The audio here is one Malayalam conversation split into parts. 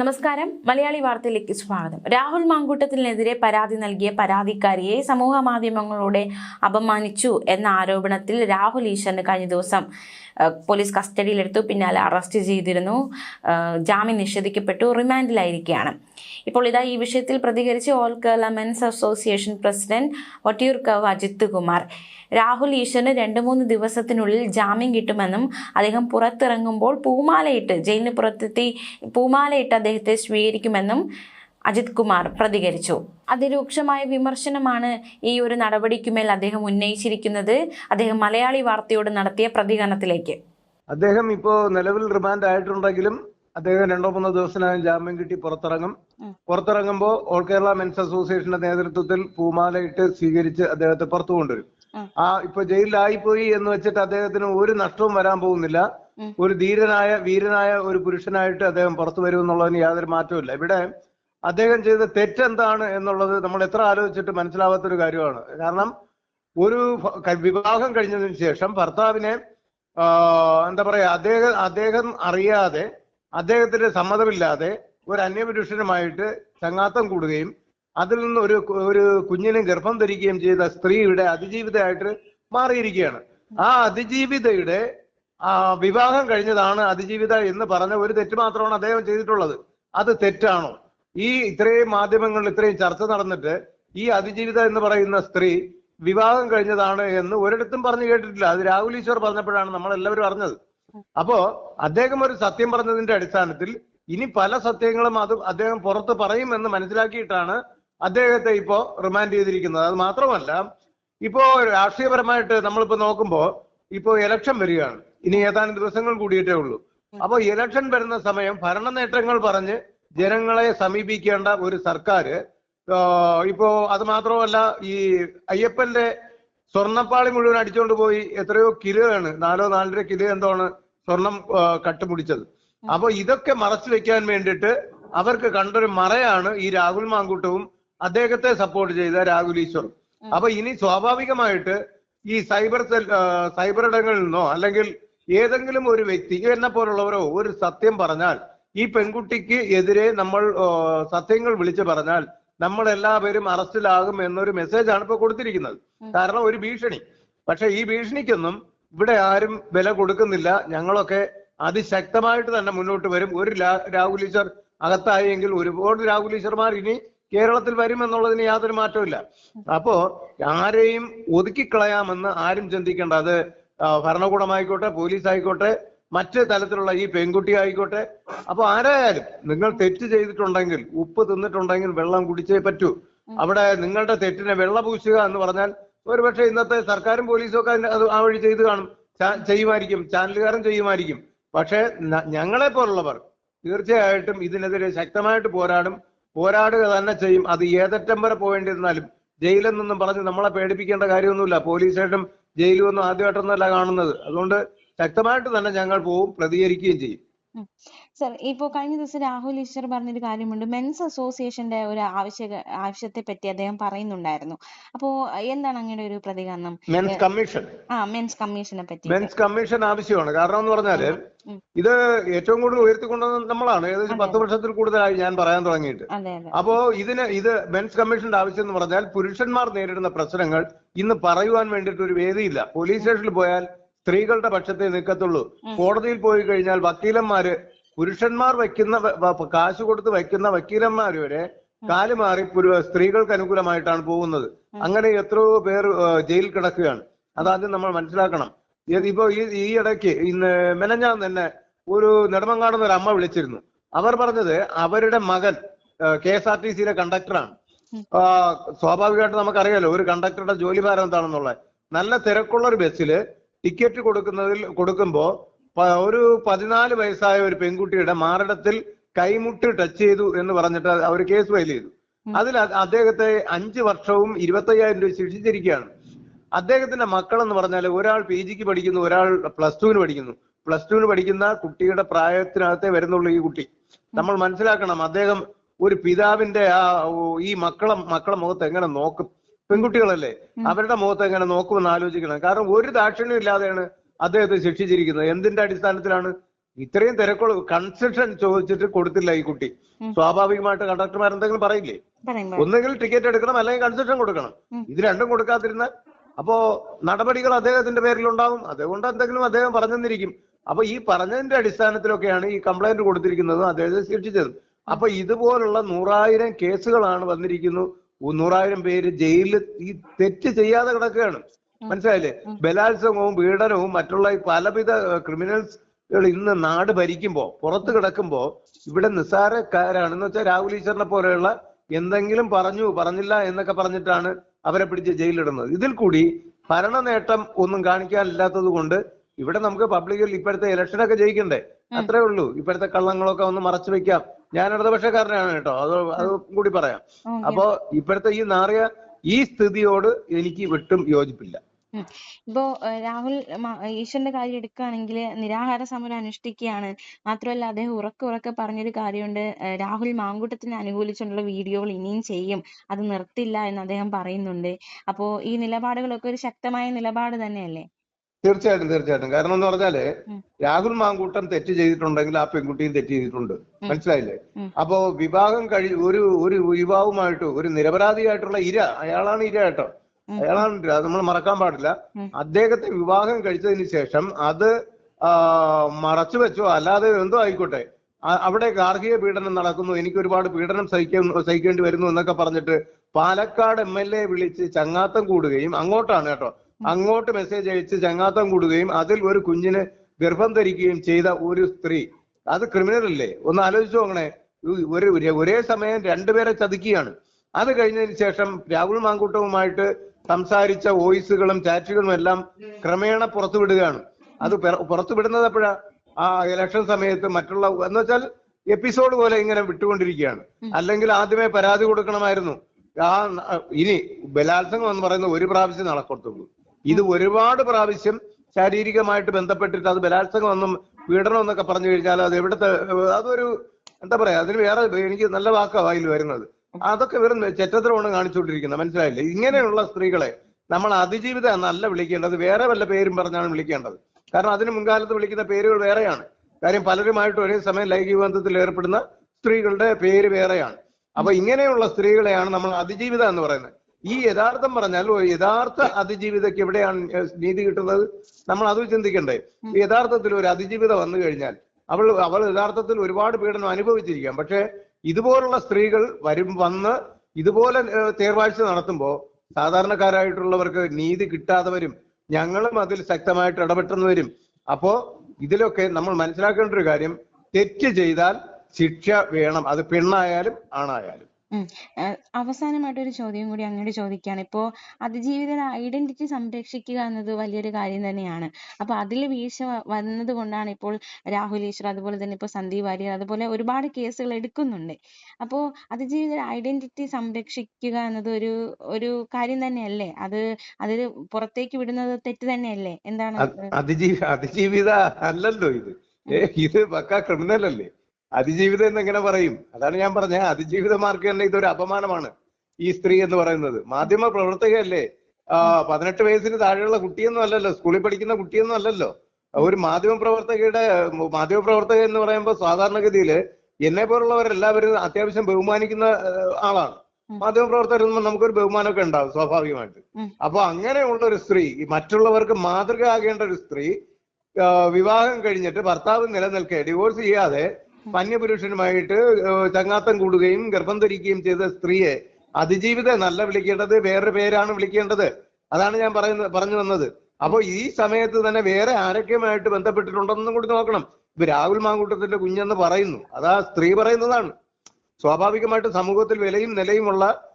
നമസ്കാരം. മലയാളി വാർത്തയിലേക്ക് സ്വാഗതം. രാഹുൽ മാങ്കൂട്ടത്തിനെതിരെ പരാതി നൽകിയ പരാതിക്കാരിയെ സമൂഹ മാധ്യമങ്ങളോടെ അപമാനിച്ചു എന്ന ആരോപണത്തിൽ രാഹുൽ ഈശ്വറിന് കഴിഞ്ഞ ദിവസം പോലീസ് കസ്റ്റഡിയിലെടുത്തു. പിന്നാലെ അറസ്റ്റ് ചെയ്തിരുന്നു. ജാമ്യം നിഷേധിക്കപ്പെട്ടു. റിമാൻഡിലായിരിക്കുകയാണ്. ഇപ്പോൾ ഇതാ ഈ വിഷയത്തിൽ പ്രതികരിച്ച് all Kerala men's association president Vattiyoorkavu Ajith Kumar. Rahul ഈശ്വറിന് രണ്ട് മൂന്ന് ദിവസത്തിനുള്ളിൽ ജാമ്യം കിട്ടുമെന്നും അദ്ദേഹം പുറത്തിറങ്ങുമ്പോൾ പൂമാലയിട്ട് ജയിലിന് പുറത്തെത്തി പൂമാലയിട്ട് അദ്ദേഹത്തെ സ്വീകരിക്കുമെന്നും അജിത് കുമാർ പ്രതികരിച്ചു. അതിരൂക്ഷമായ വിമർശനമാണ് ഈ ഒരു നടപടിക്കുമേൽ അദ്ദേഹം ഉന്നയിച്ചിരിക്കുന്നത്. അദ്ദേഹം മലയാളി വാർത്തയോട് നടത്തിയ പ്രതികരണത്തിലേക്ക്. അദ്ദേഹം ഇപ്പോ നിലവിൽ റിമാൻഡ് ആയിട്ടുണ്ടെങ്കിലും അദ്ദേഹം രണ്ടോ മൂന്നോ ദിവസത്തിനകം ജാമ്യം കിട്ടി പുറത്തിറങ്ങും. പുറത്തിറങ്ങുമ്പോൾ ഓൾ കേരള മെൻസ് അസോസിയേഷന്റെ നേതൃത്വത്തിൽ പൂമാലയിട്ട് സ്വീകരിച്ച് അദ്ദേഹത്തെ പുറത്തു കൊണ്ടുവരും. ആ ഇപ്പൊ ജയിലിലായിപ്പോയി എന്ന് വെച്ചിട്ട് അദ്ദേഹത്തിന് ഒരു നഷ്ടവും വരാൻ പോകുന്നില്ല. ഒരു ധീരനായ വീരനായ ഒരു പുരുഷനായിട്ട് അദ്ദേഹം പുറത്തു വരും എന്നുള്ളതിന് യാതൊരു മാറ്റവും ഇവിടെ അദ്ദേഹം ചെയ്ത തെറ്റെന്താണ് എന്നുള്ളത് നമ്മൾ എത്ര ആലോചിച്ചിട്ട് മനസ്സിലാവാത്ത ഒരു കാര്യമാണ്. കാരണം ഒരു വിവാഹം കഴിഞ്ഞതിന് ശേഷം ഭർത്താവിനെ എന്താ പറയാ അദ്ദേഹം അദ്ദേഹം അറിയാതെ അദ്ദേഹത്തിന്റെ സമ്മതമില്ലാതെ ഒരു അന്യപുരുഷനുമായിട്ട് ചങ്ങാത്തം കൂടുകയും അതിൽ നിന്ന് ഒരു ഒരു കുഞ്ഞിനെ ഗർഭം ധരിക്കുകയും ചെയ്ത സ്ത്രീയുടെ അതിജീവിതയായിട്ട് മാറിയിരിക്കുകയാണ്. ആ അതിജീവിതയുടെ വിവാഹം കഴിഞ്ഞതാണ് അതിജീവിത എന്ന് പറഞ്ഞ ഒരു തെറ്റ് മാത്രമാണ് അദ്ദേഹം ചെയ്തിട്ടുള്ളത്. അത് തെറ്റാണോ? ഈ ഇത്രയും മാധ്യമങ്ങളിൽ ഇത്രയും ചർച്ച നടന്നിട്ട് ഈ അതിജീവിത എന്ന് പറയുന്ന സ്ത്രീ വിവാഹം കഴിഞ്ഞതാണ് എന്ന് ഒരിടത്തും പറഞ്ഞു കേട്ടിട്ടില്ല. അത് രാഹുൽ ഈശ്വർ പറഞ്ഞപ്പോഴാണ് നമ്മൾ എല്ലാവരും അറിഞ്ഞത്. അപ്പോ അദ്ദേഹം ഒരു സത്യം പറഞ്ഞതിന്റെ അടിസ്ഥാനത്തിൽ ഇനി പല സത്യങ്ങളും അത് അദ്ദേഹം പുറത്ത് പറയുമെന്ന് മനസ്സിലാക്കിയിട്ടാണ് അദ്ദേഹത്തെ ഇപ്പോ റിമാൻഡ് ചെയ്തിരിക്കുന്നത്. അത് മാത്രമല്ല ഇപ്പോ രാഷ്ട്രീയപരമായിട്ട് നമ്മളിപ്പോ നോക്കുമ്പോ ഇപ്പോ ഇലക്ഷൻ വരികയാണ്. ഇനി ഏതാനും ദിവസങ്ങൾ കൂടിയിട്ടേ ഉള്ളൂ. അപ്പോൾ ഇലക്ഷൻ വരുന്ന സമയം ഭരണ നേട്ടങ്ങൾ പറഞ്ഞ് ജനങ്ങളെ സമീപിക്കേണ്ട ഒരു സർക്കാർ ഇപ്പോ അത് മാത്രമല്ല ഈ അയ്യപ്പന്റെ സ്വർണപ്പാളി മുഴുവൻ അടിച്ചുകൊണ്ട് പോയി എത്രയോ കിലോ ആണ് നാലോ നാലര കിലോ എന്തോണ് സ്വർണം കട്ടുപിടിച്ചത്. അപ്പൊ ഇതൊക്കെ മറച്ചു വെക്കാൻ വേണ്ടിയിട്ട് അവർക്ക് കണ്ടൊരു മറയാണ് ഈ രാഹുൽ മാങ്കൂട്ടവും അദ്ദേഹത്തെ സപ്പോർട്ട് ചെയ്ത രാഹുൽ ഈശ്വറും. അപ്പൊ ഇനി സ്വാഭാവികമായിട്ട് ഈ സൈബർ സെൽ സൈബർ ഇടങ്ങളിൽ നിന്നോ അല്ലെങ്കിൽ ഏതെങ്കിലും ഒരു വ്യക്തി എന്നെ പോലുള്ളവരോ ഒരു സത്യം പറഞ്ഞാൽ ഈ പെൺകുട്ടിക്ക് എതിരെ നമ്മൾ സത്യങ്ങൾ വിളിച്ചു പറഞ്ഞാൽ നമ്മൾ എല്ലാവരും അറസ്റ്റിലാകും എന്നൊരു മെസ്സേജ് ആണ് ഇപ്പൊ കൊടുത്തിരിക്കുന്നത്. കാരണം ഒരു ഭീഷണി. പക്ഷെ ഈ ഭീഷണിക്കൊന്നും ഇവിടെ ആരും വില കൊടുക്കുന്നില്ല. ഞങ്ങളൊക്കെ അതിശക്തമായിട്ട് തന്നെ മുന്നോട്ട് വരും. ഒരു രാഹുൽ ഈശ്വർ അകത്തായെങ്കിൽ ഒരുപാട് രാഹുൽ ഈശ്വർമാർ ഇനി കേരളത്തിൽ വരും എന്നുള്ളതിന് യാതൊരു മാറ്റമില്ല അപ്പോ ആരെയും ഒതുക്കിക്കളയാമെന്ന് ആരും ചിന്തിക്കേണ്ട. അത് ഭരണകൂടമായിക്കോട്ടെ പോലീസ് ആയിക്കോട്ടെ മറ്റ് തലത്തിലുള്ള ഈ പെൺകുട്ടി ആയിക്കോട്ടെ അപ്പൊ ആരായാലും നിങ്ങൾ തെറ്റ് ചെയ്തിട്ടുണ്ടെങ്കിൽ ഉപ്പ് തിന്നിട്ടുണ്ടെങ്കിൽ വെള്ളം കുടിച്ചേ പറ്റൂ. അവിടെ നിങ്ങളുടെ തെറ്റിനെ വെള്ള പൂശുക എന്ന് പറഞ്ഞാൽ ഒരുപക്ഷെ ഇന്നത്തെ സർക്കാരും പോലീസും ഒക്കെ അത് ആ വഴി ചെയ്ത് കാണും. ചെയ്യുമായിരിക്കും ചാനലുകാരും ചെയ്യുമായിരിക്കും. പക്ഷെ ഞങ്ങളെ പോലുള്ളവർ തീർച്ചയായിട്ടും ഇതിനെതിരെ ശക്തമായിട്ട് പോരാടും. പോരാടുക തന്നെ ചെയ്യും. അത് ഏതറ്റം വരെ പോവേണ്ടിയിരുന്നാലും ജയിലെന്നൊന്നും നിന്നും പറഞ്ഞ് നമ്മളെ പേടിപ്പിക്കേണ്ട കാര്യമൊന്നുമില്ല. പോലീസ് സ്റ്റേഷനും ജയിലും ഒന്നും ആദ്യമായിട്ടൊന്നുമല്ല കാണുന്നത്. അതുകൊണ്ട് ശക്തമായിട്ട് തന്നെ ഞങ്ങൾ പോവും പ്രതികരിക്കുകയും ചെയ്യും. സർ ഇപ്പോ കഴിഞ്ഞ ദിവസം രാഹുൽ ഈശ്വർ പറഞ്ഞൊരു കാര്യമുണ്ട്. മെൻസ് അസോസിയേഷന്റെ ഒരു ആവശ്യ ആവശ്യത്തെ പറ്റി അദ്ദേഹം പറയുന്നുണ്ടായിരുന്നു. അപ്പോ എന്താണ് അങ്ങയുടെ ഒരു പ്രതികരണം? മെൻസ് കമ്മീഷൻ ആ മെൻസ് കമ്മീഷനെ പറ്റി മെൻസ് കമ്മീഷൻ ആവശ്യമാണ്. കാരണം എന്ന് പറഞ്ഞാൽ ഇത് ഏറ്റവും കൂടുതൽ ഉയർത്തിക്കൊണ്ടുവന്നത് നമ്മളാണ്. ഏകദേശം പത്ത് വർഷത്തിൽ കൂടുതലായി ഞാൻ പറയാൻ തുടങ്ങിയിട്ട്. അപ്പോ ഇതിന് ഇത് മെൻസ് കമ്മീഷന്റെ ആവശ്യം എന്ന് പറഞ്ഞാൽ പുരുഷന്മാർ നേരിടുന്ന പ്രശ്നങ്ങൾ ഇന്ന് പറയുവാൻ വേണ്ടിയിട്ട് ഒരു വേദിയില്ല പോലീസ് സ്റ്റേഷനിൽ പോയാൽ സ്ത്രീകളുടെ പക്ഷത്തെ നിൽക്കത്തുള്ളൂ. കോടതിയിൽ പോയി കഴിഞ്ഞാൽ വക്കീലന്മാര് പുരുഷന്മാർ വയ്ക്കുന്ന കാശ് കൊടുത്ത് വയ്ക്കുന്ന വക്കീലന്മാർ വരെ കാൽ മാറി സ്ത്രീകൾക്ക് അനുകൂലമായിട്ടാണ് പോകുന്നത്. അങ്ങനെ എത്രയോ പേർ ജയിൽ ജയിലിൽ കിടക്കുകയാണ്. അതാദ്യം നമ്മൾ മനസ്സിലാക്കണം. ഇപ്പൊ ഈ ഈ ഇടയ്ക്ക് ഇന്ന് മെനഞ്ഞാൻ തന്നെ ഒരു നെടുമങ്ങാടുന്ന ഒരു അമ്മ വിളിച്ചിരുന്നു. അവർ പറഞ്ഞത് അവരുടെ മകൻ കെ എസ് ആർ ടി സിയിലെ കണ്ടക്ടറാണ്. സ്വാഭാവികമായിട്ട് നമുക്കറിയാലോ ഒരു കണ്ടക്ടറുടെ ജോലി ഭാരം എന്താണെന്നുള്ളത്. നല്ല തിരക്കുള്ള ഒരു ബസ്സിൽ ടിക്കറ്റ് കൊടുക്കുന്നതിൽ കൊടുക്കുമ്പോൾ ഒരു പതിനാല് വയസ്സായ ഒരു പെൺകുട്ടിയുടെ മാറിടത്തിൽ കൈമുട്ട് ടച്ച് ചെയ്തു എന്ന് പറഞ്ഞിട്ട് അവർ കേസ് ഫയൽ ചെയ്തു. അതിൽ അദ്ദേഹത്തെ അഞ്ച് വർഷവും ഇരുപത്തയ്യായിരം രൂപ ശിക്ഷിച്ചിരിക്കുകയാണ്. അദ്ദേഹത്തിന്റെ മക്കൾ എന്ന് പറഞ്ഞാൽ ഒരാൾ പി ജിക്ക് പഠിക്കുന്നു ഒരാൾ പ്ലസ് ടുവിന് പഠിക്കുന്നു. പ്ലസ് ടുവിന് പഠിക്കുന്ന കുട്ടിയുടെ പ്രായത്തിനകത്തെ വരുന്നുള്ളൂ ഈ കുട്ടി. നമ്മൾ മനസ്സിലാക്കണം അദ്ദേഹം ഒരു പിതാവിന്റെ ആ ഈ മക്കളെ മക്കളെ മുഖത്ത് എങ്ങനെ നോക്കും. പെൺകുട്ടികളല്ലേ? അവരുടെ മുഖത്ത് എങ്ങനെ നോക്കുമെന്ന് ആലോചിക്കണം. കാരണം ഒരു ദാക്ഷിണ്യം ഇല്ലാതെയാണ് അദ്ദേഹത്തെ ശിക്ഷിച്ചിരിക്കുന്നത്. എന്തിന്റെ അടിസ്ഥാനത്തിലാണ്? ഇത്രയും തിരക്കുള്ള കൺസെഷൻ ചോദിച്ചിട്ട് കൊടുത്തില്ല ഈ കുട്ടി. സ്വാഭാവികമായിട്ട് കണ്ടക്ടർമാർ എന്തെങ്കിലും പറയില്ലേ? പറയും പറയും. ഒന്നുകിൽ ടിക്കറ്റ് എടുക്കണം അല്ലെങ്കിൽ കൺസെഷൻ കൊടുക്കണം. ഇത് രണ്ടും കൊടുക്കാതിരുന്ന അപ്പോ നടപടികൾ അദ്ദേഹത്തിന്റെ പേരിൽ ഉണ്ടാവും അതുകൊണ്ട് എന്തെങ്കിലും അദ്ദേഹം പറഞ്ഞെന്നിരിക്കും. അപ്പൊ ഈ പറഞ്ഞതിന്റെ അടിസ്ഥാനത്തിലൊക്കെയാണ് ഈ കംപ്ലൈന്റ് കൊടുത്തിരിക്കുന്നതും അദ്ദേഹത്തെ ശിക്ഷിച്ചത്. അപ്പൊ ഇതുപോലുള്ള നൂറായിരം കേസുകളാണ് വന്നിരിക്കുന്നു. നൂറായിരം പേര് ജയിലിൽ ഈ തെറ്റ് ചെയ്യാതെ കിടക്കുകയാണ്. മനസ്സിലായില്ലേ? ബലാത്സംഗവും പീഡനവും മറ്റുള്ള പലവിധ ക്രിമിനൽസ് ഇന്ന് നാട് ഭരിക്കുമ്പോ പുറത്ത് കിടക്കുമ്പോ ഇവിടെ നിസ്സാരക്കാരാണെന്ന് വെച്ചാൽ രാഹുൽ ഈശ്വറിനെ പോലെയുള്ള എന്തെങ്കിലും പറഞ്ഞു പറഞ്ഞില്ല എന്നൊക്കെ പറഞ്ഞിട്ടാണ് അവരെ പിടിച്ച് ജയിലിടുന്നത് ഇതിൽ കൂടി ഭരണ നേട്ടം ഒന്നും കാണിക്കാനില്ലാത്തത് കൊണ്ട് ഇവിടെ നമുക്ക് പബ്ലിക്കിൽ ഇപ്പോഴത്തെ ഇലക്ഷനൊക്കെ ജയിക്കണ്ടേ? അത്രേ ഉള്ളൂ. ഇപ്പോഴത്തെ കള്ളങ്ങളൊക്കെ ഒന്ന് മറച്ചു വെക്കാം. ഞാൻ ഇടതുപക്ഷക്കാരനാണ് കേട്ടോ. അത് അത് കൂടി പറയാം. അപ്പോ ഇപ്പോഴത്തെ ഈ നാറിയ ഈ സ്ഥിതിയോട് എനിക്ക് വിട്ടും യോജിപ്പില്ല. ഇപ്പോ രാഹുൽ ഈശ്വരന്റെ കാര്യം എടുക്കുകയാണെങ്കിൽ നിരാഹാര സമരം അനുഷ്ഠിക്കുകയാണ്. മാത്രമല്ല അദ്ദേഹം ഉറക്കെ ഉറക്കെ പറഞ്ഞൊരു കാര്യമുണ്ട്. രാഹുൽ മാങ്കൂട്ടത്തിനെ അനുകൂലിച്ചുള്ള വീഡിയോകൾ ഇനിയും ചെയ്യും. അത് നിർത്തില്ല എന്ന് അദ്ദേഹം പറയുന്നുണ്ട്. അപ്പോ ഈ നിലപാടുകളൊക്കെ ഒരു ശക്തമായ നിലപാട് തന്നെയല്ലേ? തീർച്ചയായിട്ടും തീർച്ചയായിട്ടും. കാരണം എന്ന് പറഞ്ഞാൽ രാഹുൽ മാങ്കൂട്ടം തെറ്റ് ചെയ്തിട്ടുണ്ടെങ്കിൽ ആ പെൺകുട്ടിയും തെറ്റ് ചെയ്തിട്ടുണ്ട്. മനസ്സിലായില്ലേ. അപ്പോ വിവാഹം കഴി ഒരു ഒരു യുവാവുമായിട്ട് ഒരു നിരപരാധിയായിട്ടുള്ള ഇര അയാളാണ് ഇര കേട്ടോ. അയാളാണ് ഇര നമ്മൾ മറക്കാൻ പാടില്ല. അദ്ദേഹത്തെ വിവാഹം കഴിച്ചതിന് ശേഷം അത് മറച്ചു വെച്ചോ അല്ലാതെ എന്തോ ആയിക്കോട്ടെ. അവിടെ ഗാർഹിക പീഡനം നടക്കുന്നു എനിക്ക് ഒരുപാട് പീഡനം സഹിക്കാൻ സഹിക്കേണ്ടി വരുന്നു എന്നൊക്കെ പറഞ്ഞിട്ട് പാലക്കാട് എം എൽ എ വിളിച്ച് ചങ്ങാത്തം കൂടുകയും അങ്ങോട്ടാണ് കേട്ടോ. അങ്ങോട്ട് മെസ്സേജ് അയച്ച് ചങ്ങാത്തം കൂടുകയും അതിൽ ഒരു കുഞ്ഞിന് ഗർഭം ധരിക്കുകയും ചെയ്ത ഒരു സ്ത്രീ. അത് ക്രിമിനൽ അല്ലേ? ഒന്ന് ആലോചിച്ചു നോക്കണേ. ഒരു- ഒരേ സമയം രണ്ടുപേരെ ചതിക്കുകയാണ്. അത് കഴിഞ്ഞതിന് ശേഷം രാഹുൽ മാങ്കൂട്ടവുമായിട്ട് സംസാരിച്ച വോയിസുകളും ചാറ്റുകളും എല്ലാം ക്രമേണ പുറത്തുവിടുകയാണ് അത് പുറത്തുവിടുന്നത് എപ്പോഴാ ആ ഇലക്ഷൻ സമയത്ത് മറ്റുള്ള എന്ന് വെച്ചാൽ എപ്പിസോഡ് പോലെ ഇങ്ങനെ വിട്ടുകൊണ്ടിരിക്കുകയാണ്. അല്ലെങ്കിൽ ആദ്യമേ പരാതി കൊടുക്കണമായിരുന്നു. ആ ഇനി ബലാത്സംഗം എന്ന് പറയുന്നത് ഒരു പ്രാവശ്യം നടക്കത്തുള്ളൂ. ഇത് ഒരുപാട് പ്രാവശ്യം ശാരീരികമായിട്ട് ബന്ധപ്പെട്ടിട്ട് അത് ബലാത്സംഗം ഒന്നും പീഡനം എന്നൊക്കെ പറഞ്ഞു കഴിഞ്ഞാൽ അത് എവിടുത്തെ അതൊരു എന്താ പറയാ അതിന് വേറെ എനിക്ക് നല്ല വാക്കാ വായിൽ വരുന്നത്. അതൊക്കെ വെറും ചെറ്റത്തിലാണ് കാണിച്ചുകൊണ്ടിരിക്കുന്നത് മനസ്സിലായില്ലേ? ഇങ്ങനെയുള്ള സ്ത്രീകളെ നമ്മൾ അതിജീവിത എന്നല്ല വിളിക്കേണ്ടത് വേറെ വല്ല പേരും പറഞ്ഞാണ് വിളിക്കേണ്ടത്. കാരണം അതിന് മുൻകാലത്ത് വിളിക്കുന്ന പേരുകൾ വേറെയാണ്. കാര്യം പലരുമായിട്ട് ഒരേ സമയം ലൈംഗിക ബന്ധത്തിൽ ഏർപ്പെടുന്ന സ്ത്രീകളുടെ പേര് വേറെയാണ്. അപ്പൊ ഇങ്ങനെയുള്ള സ്ത്രീകളെയാണ് നമ്മൾ അതിജീവിത എന്ന് പറയുന്നത്. ഈ യഥാർത്ഥം പറഞ്ഞാൽ യഥാർത്ഥ അതിജീവിതയ്ക്ക് എവിടെയാണ് നീതി കിട്ടുന്നത്? നമ്മൾ അത് ചിന്തിക്കണ്ടേ. യഥാർത്ഥത്തിൽ ഒരു അതിജീവിത വന്നു കഴിഞ്ഞാൽ അവൾ അവൾ യഥാർത്ഥത്തിൽ ഒരുപാട് പീഡനം അനുഭവിച്ചിരിക്കാം. പക്ഷേ ഇതുപോലുള്ള സ്ത്രീകൾ വരും വന്ന് ഇതുപോലെ തേർവാഴ്ച നടത്തുമ്പോൾ സാധാരണക്കാരായിട്ടുള്ളവർക്ക് നീതി കിട്ടാതെ വരും. ഞങ്ങളും അതിൽ ശക്തമായിട്ട് ഇടപെട്ടെന്ന് വരും. അപ്പോ ഇതിലൊക്കെ നമ്മൾ മനസ്സിലാക്കേണ്ട ഒരു കാര്യം തെറ്റ് ചെയ്താൽ ശിക്ഷ വേണം. അത് പെണ്ണായാലും ആണായാലും. ഉം. ഏഹ് അവസാനമായിട്ട് ഒരു ചോദ്യം കൂടി അങ്ങോട്ട് ചോദിക്കുകയാണ് ഇപ്പോ അതിജീവിതയുടെ ഐഡന്റിറ്റി സംരക്ഷിക്കുക എന്നത് വലിയൊരു കാര്യം തന്നെയാണ്. അപ്പൊ അതിൽ വീഴ്ച വ- വന്നത് കൊണ്ടാണ് ഇപ്പോൾ രാഹുൽ ഈശ്വർ അതുപോലെ തന്നെ ഇപ്പോൾ സന്ദീപ് വാര്യർ അതുപോലെ ഒരുപാട് കേസുകൾ എടുക്കുന്നുണ്ട്. അപ്പോ അതിജീവിതയുടെ ഐഡന്റിറ്റി സംരക്ഷിക്കുക എന്നത് ഒരു ഒരു കാര്യം തന്നെയല്ലേ? അത് അതിൽ പുറത്തേക്ക് വിടുന്നത് തെറ്റ് തന്നെയല്ലേ? എന്താണ് അത് അതിജീവി അതിജീവിത അല്ലല്ലോ ഇത്. ഇത് പക്ക ക്രിമിനൽ അല്ലേ അതിജീവിതം എന്ന് എങ്ങനെ പറയും? അതാണ് ഞാൻ പറഞ്ഞ. അതിജീവിതമാർക്ക് തന്നെ ഇതൊരു അപമാനമാണ് ഈ സ്ത്രീ എന്ന് പറയുന്നത്. മാധ്യമ പ്രവർത്തകയല്ലേ? പതിനെട്ട് വയസ്സിന് താഴെയുള്ള കുട്ടിയൊന്നും അല്ലല്ലോ. സ്കൂളിൽ പഠിക്കുന്ന കുട്ടിയൊന്നും അല്ലല്ലോ. ഒരു മാധ്യമ പ്രവർത്തകയുടെ മാധ്യമ പ്രവർത്തക എന്ന് പറയുമ്പോൾ സാധാരണഗതിയിൽ എന്നെ പോലുള്ളവരെല്ലാവരും അത്യാവശ്യം ബഹുമാനിക്കുന്ന ആളാണ്. മാധ്യമ പ്രവർത്തകർ നമുക്കൊരു ബഹുമാനമൊക്കെ ഉണ്ടാവും സ്വാഭാവികമായിട്ട്. അപ്പൊ അങ്ങനെയുള്ള ഒരു സ്ത്രീ മറ്റുള്ളവർക്ക് മാതൃക ആകേണ്ട ഒരു സ്ത്രീ വിവാഹം കഴിഞ്ഞിട്ട് ഭർത്താവ് നിലനിൽക്കെ ഡിവോഴ്സ് ചെയ്യാതെ അന്യപുരുഷനുമായിട്ട് ചങ്ങാത്തം കൂടുകയും ഗർഭം ധരിക്കുകയും ചെയ്ത സ്ത്രീയെ അതിജീവിത നല്ല വിളിക്കേണ്ടത് വേറൊരു പേരാണ് വിളിക്കേണ്ടത്. അതാണ് ഞാൻ പറയുന്നത് പറഞ്ഞു വന്നത്. അപ്പോൾ ഈ സമയത്ത് തന്നെ വേറെ ആരൊക്കെയുമായിട്ട് ബന്ധപ്പെട്ടിട്ടുണ്ടെന്നും കൂടി നോക്കണം. ഇപ്പൊ രാഹുൽ മാങ്കൂട്ടത്തിന്റെ കുഞ്ഞെന്ന് പറയുന്നു. അതാ സ്ത്രീ പറയുന്നതാണ്. സ്വാഭാവികമായിട്ട് സമൂഹത്തിൽ വിലയും നിലയുമുള്ള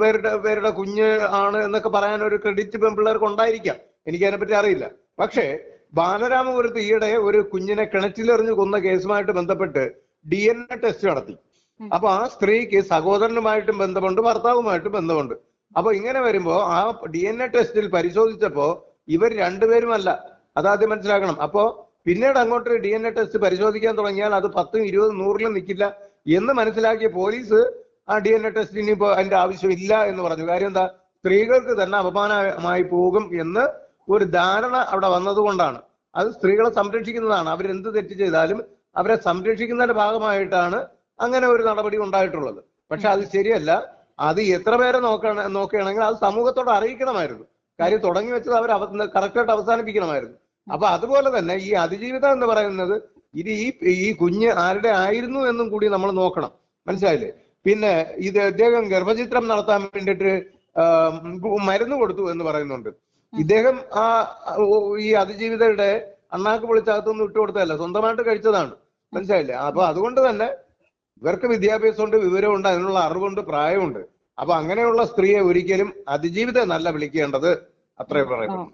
പേരുടെ പേരുടെ കുഞ്ഞ് ആണ് എന്നൊക്കെ പറയാൻ ഒരു ക്രെഡിറ്റ് പെൺപിള്ളേർക്ക് ഉണ്ടായിരിക്കാം. എനിക്കതിനെപ്പറ്റി അറിയില്ല. പക്ഷേ ബാലരാമപുരത്ത് ഈയിടെ ഒരു കുഞ്ഞിനെ കിണറ്റിലെറിഞ്ഞ് കൊന്ന കേസുമായിട്ട് ബന്ധപ്പെട്ട് ഡി എൻ എ ടെസ്റ്റ് നടത്തി. അപ്പൊ ആ സ്ത്രീക്ക് സഹോദരനുമായിട്ടും ബന്ധമുണ്ട് ഭർത്താവുമായിട്ടും ബന്ധമുണ്ട്. അപ്പൊ ഇങ്ങനെ വരുമ്പോ ആ ഡി എൻ എ ടെസ്റ്റിൽ പരിശോധിച്ചപ്പോ ഇവർ രണ്ടുപേരുമല്ല. അതാദ്യം മനസ്സിലാക്കണം. അപ്പോ പിന്നീട് അങ്ങോട്ട് ഡി എൻ എ ടെസ്റ്റ് പരിശോധിക്കാൻ തുടങ്ങിയാൽ അത് പത്തും ഇരുപതും നൂറിലും നിൽക്കില്ല എന്ന് മനസ്സിലാക്കിയ പോലീസ് ആ ഡി എൻ എ ടെസ്റ്റ് ഇനിയിപ്പോ അതിന്റെ ആവശ്യമില്ല എന്ന് പറഞ്ഞു. കാര്യം എന്താ? സ്ത്രീകൾക്ക് തന്നെ അപമാനമായി പോകും എന്ന് ഒരു ധാരണ അവിടെ വന്നതുകൊണ്ടാണ്. അത് സ്ത്രീകളെ സംരക്ഷിക്കുന്നതാണ്. അവരെന്ത് തെറ്റ് ചെയ്താലും അവരെ സംരക്ഷിക്കുന്നതിന്റെ ഭാഗമായിട്ടാണ് അങ്ങനെ ഒരു നടപടി ഉണ്ടായിട്ടുള്ളത്. പക്ഷെ അത് ശരിയല്ല. അത് എത്ര പേരെ നോക്കണ നോക്കുകയാണെങ്കിൽ അത് സമൂഹത്തോട് അറിയിക്കണമായിരുന്നു. കാര്യം തുടങ്ങി വെച്ചത് അവർ കറക്റ്റായിട്ട് അവസാനിപ്പിക്കണമായിരുന്നു. അപ്പൊ അതുപോലെ തന്നെ ഈ അതിജീവിതം എന്ന് പറയുന്നത് ഇത് ഈ ഈ കുഞ്ഞ് ആരുടെ ആയിരുന്നു എന്നും കൂടി നമ്മൾ നോക്കണം. മനസ്സിലായില്ലേ? പിന്നെ ഇത് അദ്ദേഹം ഗർഭചിത്രം നടത്താൻ വേണ്ടിയിട്ട് മരുന്ന് കൊടുത്തു എന്ന് പറയുന്നുണ്ട്. ഇദ്ദേഹം ആ ഈ അതിജീവിതയുടെ അണ്ണാക്ക് പൊളിച്ചകത്തൊന്നും ഇട്ടുകൊടുത്തതല്ല സ്വന്തമായിട്ട് കഴിച്ചതാണ്. മനസ്സിലായില്ലേ? അപ്പൊ അതുകൊണ്ട് തന്നെ ഇവർക്ക് വിദ്യാഭ്യാസമുണ്ട് വിവരമുണ്ട് അതിനുള്ള അറിവുണ്ട് പ്രായമുണ്ട്. അപ്പൊ അങ്ങനെയുള്ള സ്ത്രീയെ ഒരിക്കലും അതിജീവിതം നല്ല വിളിക്കേണ്ടത്. അത്രേ പറയുള്ളൂ